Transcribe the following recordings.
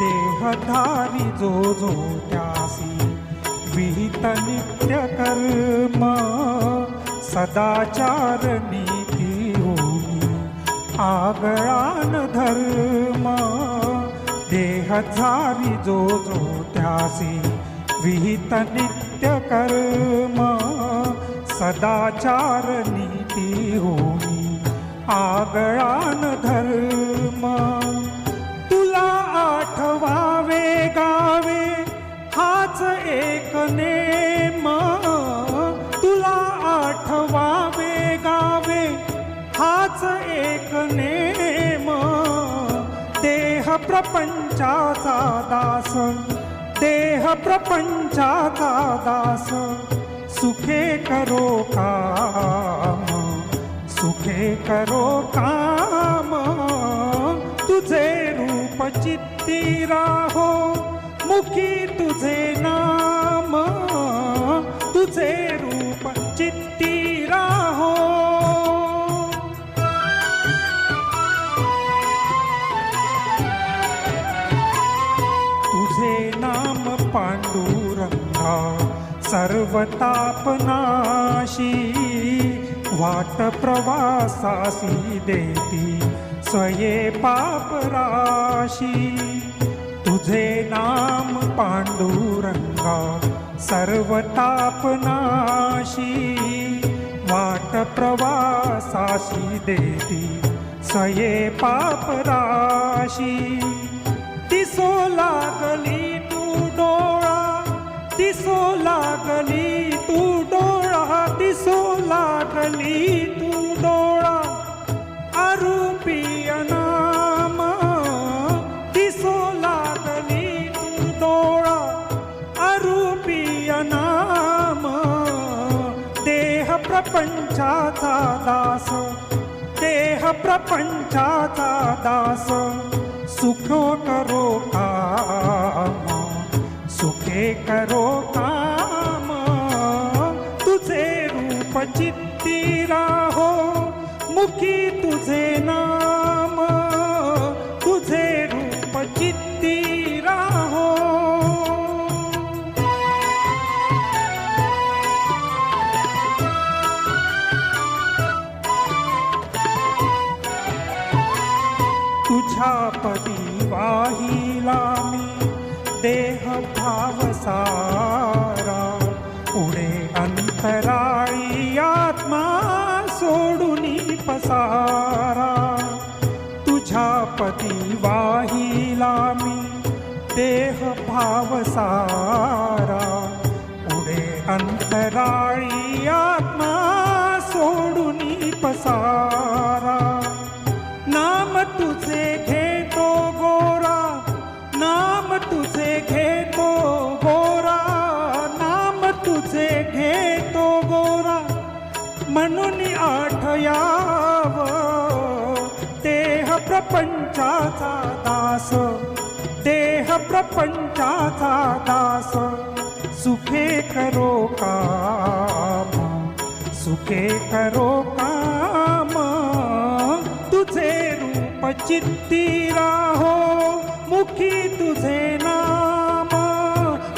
देहधारी जो जो त्यासी विहित नित्य कर्म, सदाचार नीति होई आगळान धर्म। देहधारी जो जो त्यासी विहित नित्य कर्म सदाचार नीती होई आगळान धर्म. तुला आठवावे गावे हाच एक नेम. तुला आठवावे गावे हाच एक नेम. देह प्रपंचाचा दास देह प्रपंचाचा दास सुखे करो काम सुखे करो काम. तुझे रूप चित्ती राहो मुखी तुझे नाम. तुझे रूप चित्ती राहो. तुझे नाम पांडुरंगा सर्वतापनाशी वाट प्रवासासी देती स्वये पापराशी. तुझे नाम पांडुरंगा सर्वतापनाशी वाट प्रवासाशी देती स्वये पापराशी. दिसो लागली दिसो लागली तू डोळा दिसो लागली तू डोळा. अरूपीय नाम दिसो लागली तू डोळा. अरूपीय नाम देह प्रपंचाचा दास. देह प्रपंचाचा दास. सुख करो काम सुखे करो मुखी तुझे नाम तुझे रूप चित्ती राहो. तुझ्या पदी वाहिला पती वाहिला मी. देह भाव सारा. पुढे अंतराळी आत्मा सोडून पसारा. नाम तुझे घेतो गोरा. नाम तुझे घेतो गोरा. नाम तुझे घेतो गोरा. म्हणून आठयावा प्रपंचाचा दास. देह प्रपंचाचा दास. सुखे करो काम. सुखे करो काम. तुझे रूप चित्ती राहो. मुखी तुझे नाम.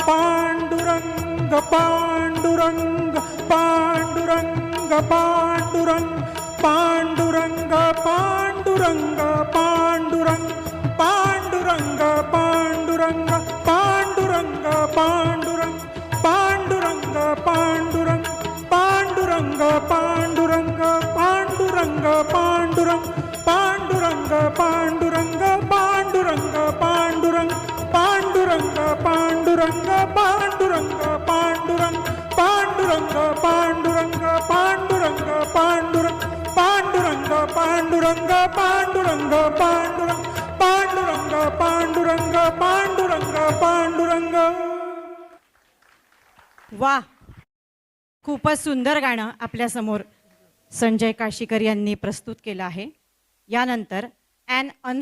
पांडुरंग पांडुरंग पांडुरंग पांडुरंग पांडुरंग पांडुरंग. पांडुरंग பாண்டுரங் பாண்டுரங்க பாண்டுரங் பாண்டுரங்க பாண்டுரங்க பாண்டுரங்க பாண்டுரங் பாண்டுரங்க பாண்டுரங்க பாண்டுரங்க பாண்டுரங் பாண்டுரங்க பாண்டுரங்க பாண்டுரங்க பாண்டுரங் பாண்டுரங்க பாண்டுரங்க பாண்டுரங்க பாண்டுரங் பாண்டுரங்க பாண்டுரங்க பாண்டுரங்க பாண்டுரங் பாண்டுரங்க பாண்டுரங்க பாண்டுரங்க பாண்டுரங்க वा. खूपच सुंदर गाणं आपल्यासमोर संजय काशीकर यांनी प्रस्तुत केलं आहे. यानंतर अन अन